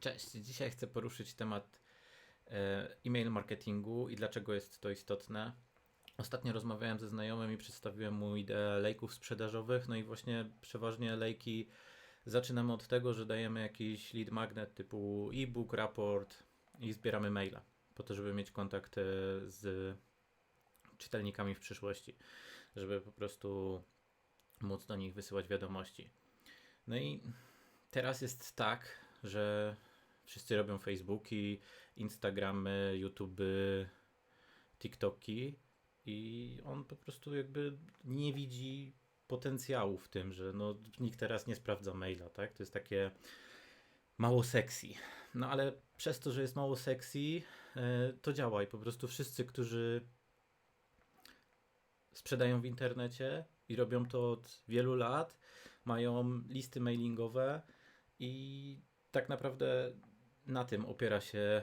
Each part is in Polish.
Cześć, dzisiaj chcę poruszyć temat e, e-mail marketingu i dlaczego jest to istotne. Ostatnio rozmawiałem ze znajomym i przedstawiłem mu ideę lejków sprzedażowych, no i właśnie przeważnie lejki zaczynamy od tego, że dajemy jakiś lead magnet typu e-book, raport i zbieramy maila po to, żeby mieć kontakt e, z czytelnikami w przyszłości, żeby po prostu móc do nich wysyłać wiadomości. No i teraz jest tak, że wszyscy robią Facebooki, Instagramy, YouTube, TikToki i on po prostu jakby nie widzi potencjału w tym, że no, nikt teraz nie sprawdza maila, tak? To jest takie mało sexy. No ale przez to, że jest mało sexy, e, to działa i po prostu wszyscy, którzy sprzedają w internecie i robią to od wielu lat, mają listy mailingowe i tak naprawdę na tym opiera się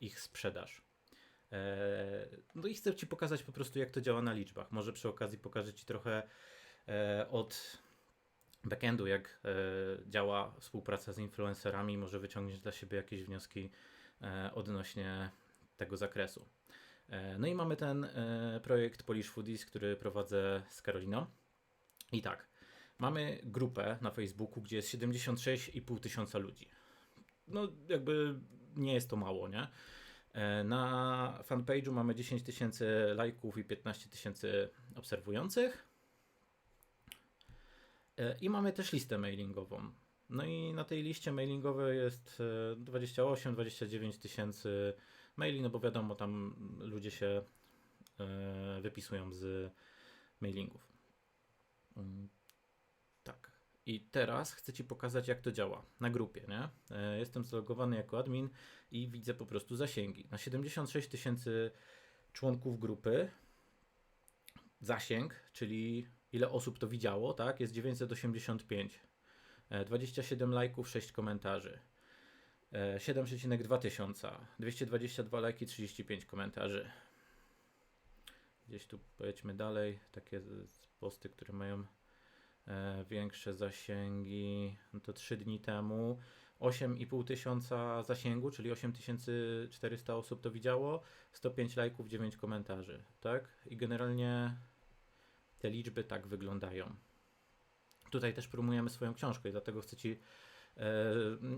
ich sprzedaż. E, no i chcę Ci pokazać po prostu, jak to działa na liczbach. Może przy okazji pokażę Ci trochę e, od backendu, jak e, działa współpraca z influencerami. Może wyciągniesz dla siebie jakieś wnioski odnośnie tego zakresu. No i mamy ten projekt Polish Foodies, który prowadzę z Karoliną. I tak, mamy grupę na Facebooku, gdzie jest 76,5 tysiąca ludzi no jakby nie jest to mało, nie? E, na fanpage'u mamy 10 tysięcy lajków i 15 tysięcy obserwujących. E, I mamy też listę mailingową. No i na tej liście mailingowej jest 28-29 e, tysięcy maili, no bo wiadomo, tam ludzie się wypisują z mailingów. I teraz chcę Ci pokazać, jak to działa na grupie. Nie? E, jestem zalogowany jako admin i widzę po prostu zasięgi. Na 76 tysięcy członków grupy zasięg, czyli ile osób to widziało, tak, jest 985. 27 e, lajków, 6 komentarzy. 7,2 e, tysiąca. 222 lajki, 35 komentarzy. Gdzieś tu pojedźmy dalej. Takie posty, które mają większe zasięgi, no to 3 dni temu 8,5 tysiąca zasięgu, czyli 8400 osób to widziało, 105 lajków, 9 komentarzy, tak? I generalnie te liczby tak wyglądają. Tutaj też promujemy swoją książkę i dlatego chcę Ci e,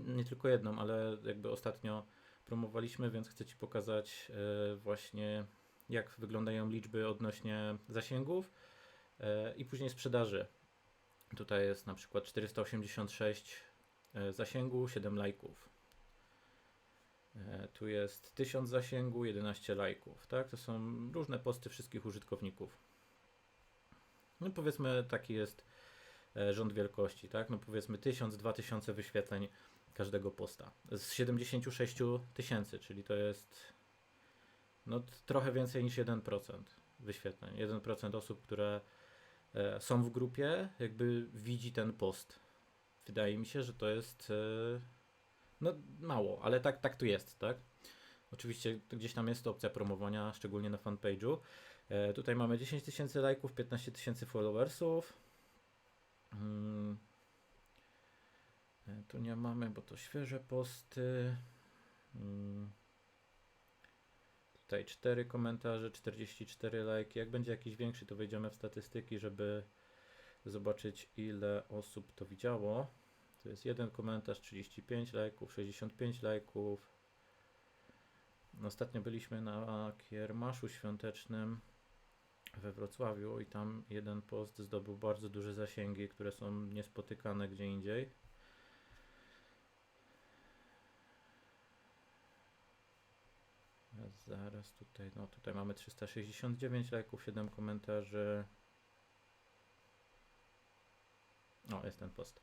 nie tylko jedną, ale jakby ostatnio promowaliśmy, więc chcę Ci pokazać e, właśnie jak wyglądają liczby odnośnie zasięgów e, i później sprzedaży. Tutaj jest na przykład 486 e, zasięgu, 7 lajków. E, tu jest 1000 zasięgu, 11 lajków. Tak? To są różne posty wszystkich użytkowników. No powiedzmy taki jest e, rząd wielkości, tak? No powiedzmy 1000, 2000 wyświetleń każdego posta. Z 76 tysięcy, czyli to jest no, trochę więcej niż 1% wyświetleń. 1% osób, które są w grupie, jakby widzi ten post. Wydaje mi się, że to jest e, no mało, ale tak, tak tu jest, tak? Oczywiście gdzieś tam jest opcja promowania, szczególnie na fanpage'u. E, tutaj mamy 10 tysięcy lajków, 15 tysięcy followersów. Hmm. Tu nie mamy, bo to świeże posty. Hmm. Tutaj 4 komentarze, 44 lajki. Jak będzie jakiś większy, to wejdziemy w statystyki, żeby zobaczyć ile osób to widziało. To jest jeden komentarz, 35 lajków, 65 lajków. Ostatnio byliśmy na kiermaszu świątecznym we Wrocławiu i tam jeden post zdobył bardzo duże zasięgi, które są niespotykane gdzie indziej. Zaraz tutaj, no tutaj mamy 369 lajków, 7 komentarzy. O, jest ten post.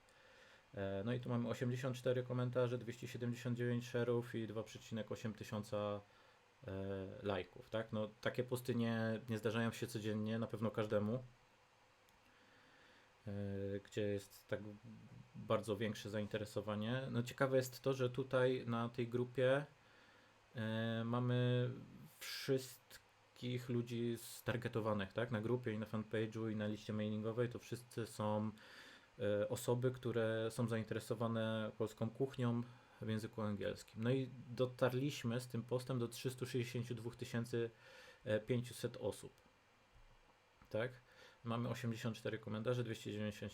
E, no i tu mamy 84 komentarze, 279 share'ów i 2,8 tysiąca e, lajków, tak? No takie posty nie, nie zdarzają się codziennie, na pewno każdemu. E, gdzie jest tak bardzo większe zainteresowanie. No ciekawe jest to, że tutaj na tej grupie mamy wszystkich ludzi stargetowanych, tak? Na grupie i na fanpage'u i na liście mailingowej to wszyscy są e, osoby, które są zainteresowane polską kuchnią, w języku angielskim. No i dotarliśmy z tym postem do 362 500 osób. Tak? Mamy 84 komentarze, 290,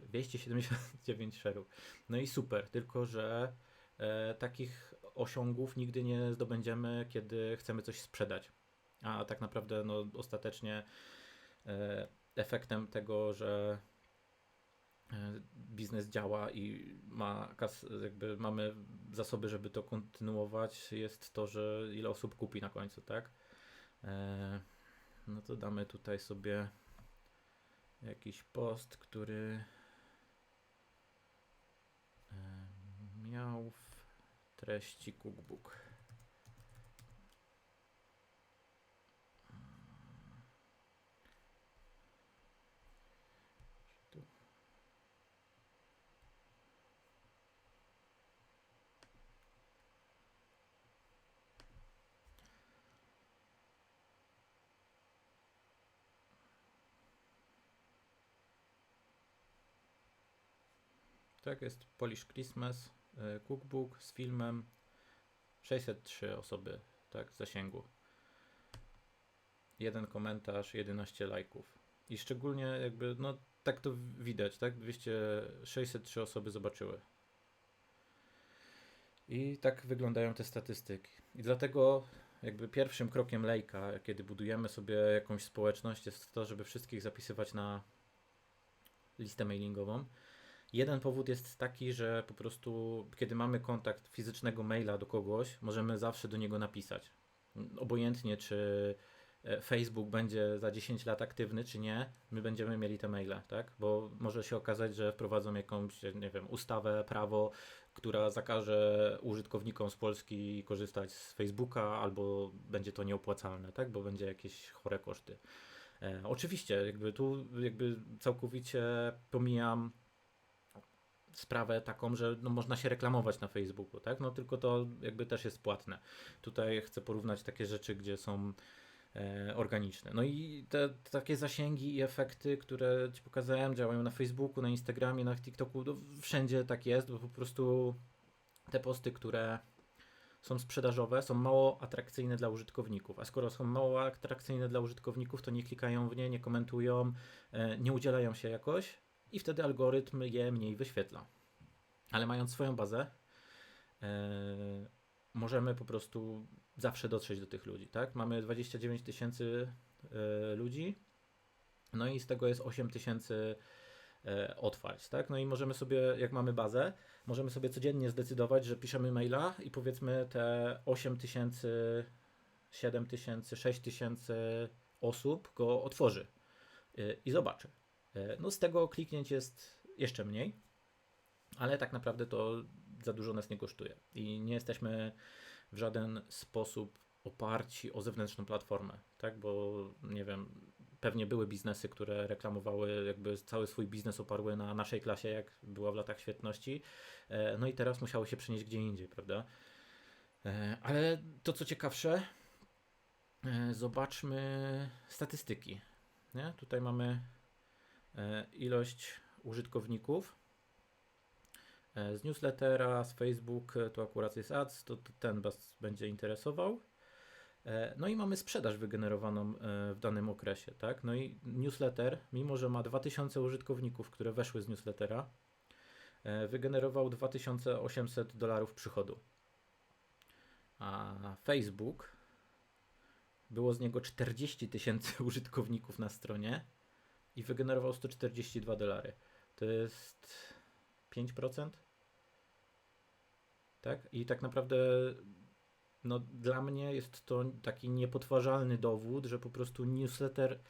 279 szerów. No i super, tylko że e, takich osiągów nigdy nie zdobędziemy, kiedy chcemy coś sprzedać. A tak naprawdę no, ostatecznie e, efektem tego, że e, biznes działa i ma kas, jakby mamy zasoby, żeby to kontynuować, jest to, że ile osób kupi na końcu, tak? E, no to damy tutaj sobie jakiś post, który miał treści cookbook. Tak, jest Polish Christmas Cookbook z filmem 603 osoby, tak, zasięgu. Jeden komentarz, 11 lajków. I szczególnie jakby, no tak to widać, tak, 200, 603 osoby zobaczyły. I tak wyglądają te statystyki. I dlatego jakby pierwszym krokiem lejka, kiedy budujemy sobie jakąś społeczność, jest to, żeby wszystkich zapisywać na listę mailingową. Jeden powód jest taki, że po prostu kiedy mamy kontakt fizycznego maila do kogoś, możemy zawsze do niego napisać. Obojętnie, czy e, Facebook będzie za 10 lat aktywny, czy nie, my będziemy mieli te maile, tak? Bo może się okazać, że wprowadzą jakąś, nie wiem, ustawę, prawo, która zakaże użytkownikom z Polski korzystać z Facebooka, albo będzie to nieopłacalne, tak? Bo będzie jakieś chore koszty. E, oczywiście, jakby tu jakby całkowicie pomijam sprawę taką, że no, można się reklamować na Facebooku, tak? No tylko to jakby też jest płatne. Tutaj chcę porównać takie rzeczy, gdzie są e, organiczne. No i te, takie zasięgi i efekty, które Ci pokazałem, działają na Facebooku, na Instagramie, na TikToku, no, wszędzie tak jest, bo po prostu te posty, które są sprzedażowe, są mało atrakcyjne dla użytkowników. A skoro są mało atrakcyjne dla użytkowników, to nie klikają w nie, nie komentują, e, nie udzielają się jakoś, i wtedy algorytm je mniej wyświetla. Ale mając swoją bazę, e, możemy po prostu zawsze dotrzeć do tych ludzi, tak? Mamy 29 tysięcy e, ludzi, no i z tego jest 8 tysięcy e, otwarć, tak? No i możemy sobie, jak mamy bazę, możemy sobie codziennie zdecydować, że piszemy maila i powiedzmy te 8 tysięcy, 7 tysięcy, 6 tysięcy osób go otworzy i zobaczy. E, no z tego kliknięć jest jeszcze mniej, ale tak naprawdę to za dużo nas nie kosztuje i nie jesteśmy w żaden sposób oparci o zewnętrzną platformę, tak, bo nie wiem, pewnie były biznesy, które reklamowały jakby cały swój biznes oparły na naszej klasie, jak była w latach świetności, e, no i teraz musiały się przenieść gdzie indziej, prawda? E, ale to co ciekawsze, zobaczmy statystyki. Nie? Tutaj mamy ilość użytkowników. E, z newslettera, z Facebook e, to akurat jest ads, to, to ten Was będzie interesował. No i mamy sprzedaż wygenerowaną w danym okresie, tak? No i newsletter, mimo że ma 2000 użytkowników, które weszły z newslettera, wygenerował 2800 dolarów przychodu. A Facebook było z niego 40 tysięcy użytkowników na stronie i wygenerował 142 dolary. To jest 5%? Tak? I tak naprawdę no, dla mnie jest to taki niepodważalny dowód, że po prostu newsletter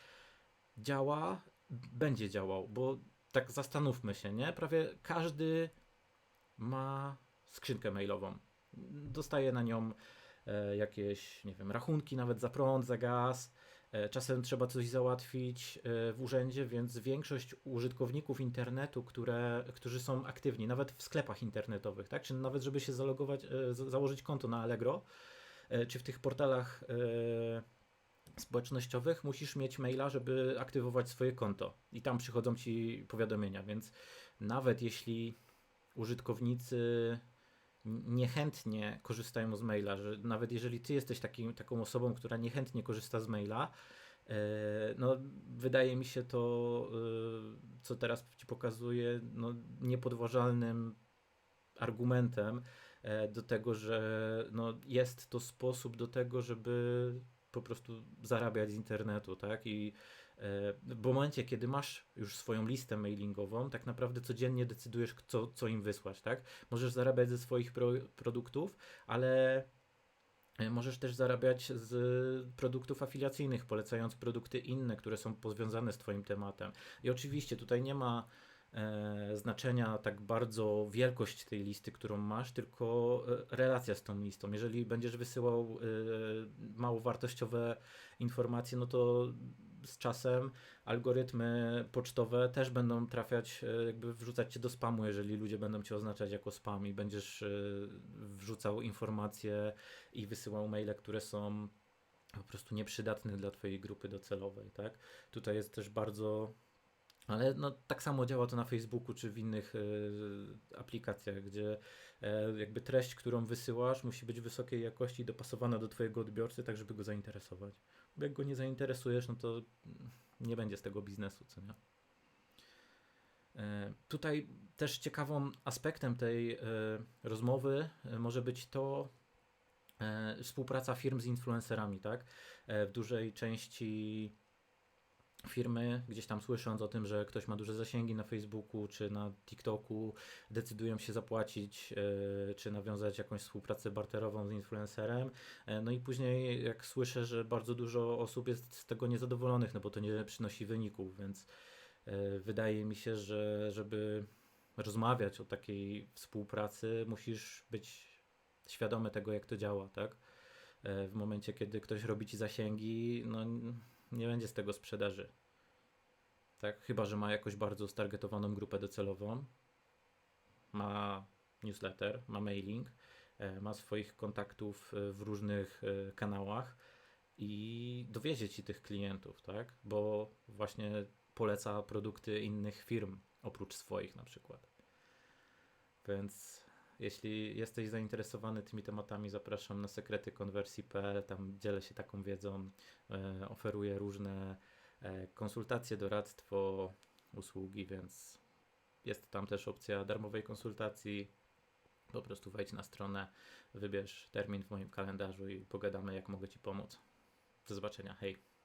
działa, będzie działał, bo tak zastanówmy się, nie? Prawie każdy ma skrzynkę mailową. Dostaje na nią e, jakieś, nie wiem, rachunki nawet za prąd, za gaz, czasem trzeba coś załatwić e, w urzędzie, więc większość użytkowników internetu, które, którzy są aktywni, nawet w sklepach internetowych, tak? czy nawet żeby się zalogować, e, założyć konto na Allegro, czy w tych portalach społecznościowych, musisz mieć maila, żeby aktywować swoje konto i tam przychodzą ci powiadomienia, więc nawet jeśli użytkownicy niechętnie korzystają z maila, że nawet jeżeli ty jesteś takim, taką osobą, która niechętnie korzysta z maila, e, no wydaje mi się to, e, co teraz ci pokazuję, no niepodważalnym argumentem e, do tego, że no, jest to sposób do tego, żeby po prostu zarabiać z internetu, tak? I w momencie, kiedy masz już swoją listę mailingową, tak naprawdę codziennie decydujesz, co, co im wysłać, tak? Możesz zarabiać ze swoich pro, produktów, ale e, możesz też zarabiać z produktów afiliacyjnych, polecając produkty inne, które są powiązane z Twoim tematem. I oczywiście tutaj nie ma e, znaczenia tak bardzo wielkość tej listy, którą masz, tylko e, relacja z tą listą. Jeżeli będziesz wysyłał e, mało wartościowe informacje, no to z czasem algorytmy pocztowe też będą trafiać, e, jakby wrzucać cię do spamu, jeżeli ludzie będą cię oznaczać jako spam i będziesz e, wrzucał informacje i wysyłał maile, które są po prostu nieprzydatne dla twojej grupy docelowej, tak? Tutaj jest też bardzo ale no, tak samo działa to na Facebooku czy w innych e, aplikacjach, gdzie jakby treść, którą wysyłasz, musi być wysokiej jakości i dopasowana do Twojego odbiorcy, tak żeby go zainteresować. Bo jak go nie zainteresujesz, no to nie będzie z tego biznesu, co nie? E, tutaj też ciekawym aspektem tej e, rozmowy e, może być to e, współpraca firm z influencerami, tak? E, w dużej części firmy, gdzieś tam słysząc o tym, że ktoś ma duże zasięgi na Facebooku czy na TikToku, decydują się zapłacić e, czy nawiązać jakąś współpracę barterową z influencerem. E, no i później, jak słyszę, że bardzo dużo osób jest z tego niezadowolonych, no bo to nie przynosi wyników, więc e, wydaje mi się, że żeby rozmawiać o takiej współpracy, musisz być świadomy tego, jak to działa, tak? W momencie, kiedy ktoś robi ci zasięgi, no nie będzie z tego sprzedaży. Tak, chyba że ma jakoś bardzo stargetowaną grupę docelową, ma newsletter, ma mailing, e, ma swoich kontaktów e, w różnych e, kanałach i dowiezie ci tych klientów, tak? Bo właśnie poleca produkty innych firm oprócz swoich na przykład. Więc jeśli jesteś zainteresowany tymi tematami, zapraszam na sekretykonwersji.pl. Tam dzielę się taką wiedzą, e, oferuję różne e, konsultacje, doradztwo, usługi, więc jest tam też opcja darmowej konsultacji. Po prostu wejdź na stronę, wybierz termin w moim kalendarzu i pogadamy, jak mogę Ci pomóc. Do zobaczenia. Hej.